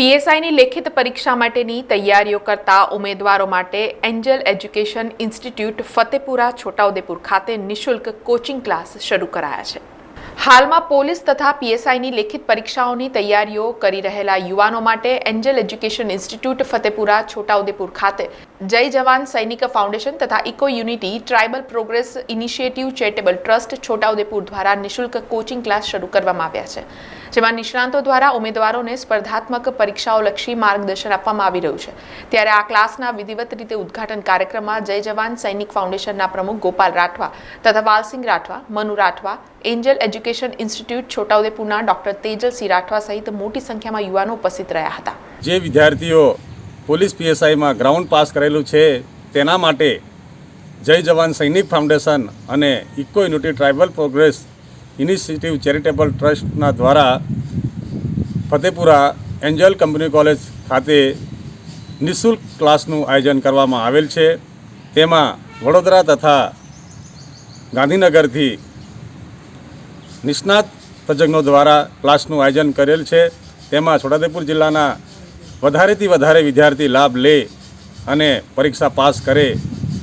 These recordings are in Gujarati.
પીએસઆઈની લેખિત પરીક્ષા માટેની તૈયારીઓ કરતા ઉમેદવારો માટે Angel education institute Fatepura Chhota Udepur ખાતે નિશુલ્ક કોચિંગ ક્લાસ શરૂ કરાયા છે. હાલમાં પોલીસ તથા પીએસઆઈની લેખિત પરીક્ષાઓની તૈયારીઓ કરી રહેલા યુવાનો માટે Angel education institute Fatepura, Chhota Udepur ખાતે. જય જવાન સૈનિક ફાઉન્ડેશન તથા eco unity tribal progress initiative charitable trust Chhota Udepur દ્વારા નિશુલ્ક કોચિંગ ક્લાસ શરૂ કરવામાં આવ્યા છે, જેમાં નિષ્ણાંતો દ્વારા ઉમેદવારોને સ્પર્ધાત્મક પરીક્ષાઓલક્ષી માર્ગદર્શન આપવામાં આવી રહ્યું છે. ત્યારે આ ક્લાસના વિધિવત રીતે ઉદ્ઘાટન કાર્યક્રમમાં જય જવાન સૈનિક ફાઉન્ડેશનના પ્રમુખ ગોપાલ રાઠવા તથા Valsinh Rathwa, Manu Rathwa, Angel education institute છોટાઉદેપુરના doctor Tejalsinh Rathwa સહિત મોટી સંખ્યામાં યુવાનો ઉપસ્થિત રહ્યા હતા. જે વિદ્યાર્થીઓ પોલીસ પીએસઆઈમાં ગ્રાઉન્ડ પાસ કરેલું છે, તેના માટે જય જવાન સૈનિક ફાઉન્ડેશન અને eco unity tribal progress initiative charitable ટ્રસ્ટના દ્વારા ફતેપુરા એન્જલ કંપની કોલેજ ખાતે નિઃશુલ્ક ક્લાસનું આયોજન કરવામાં આવેલ છે. તેમાં વડોદરા તથા ગાંધીનગરથી નિષ્ણાત તજજ્ઞો દ્વારા ક્લાસનું આયોજન કરેલ છે. તેમાં છોટાઉદેપુર જિલ્લાના વધારેથી વધારે વિદ્યાર્થી લાભ લે અને પરીક્ષા પાસ કરે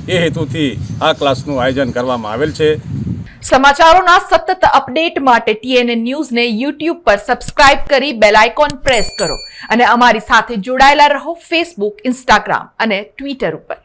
એ હેતુથી આ ક્લાસનું આયોજન કરવામાં આવેલ છે. સમાચારોના સતત અપડેટ માટે ટીએનએ ન્યૂઝને યુટ્યુબ પર સબસ્ક્રાઇબ કરી બેલ આઇકોન પ્રેસ કરો અને અમારી સાથે જોડાયેલા રહો ફેસબુક, ઇન્સ્ટાગ્રામ અને ટ્વિટર ઉપર.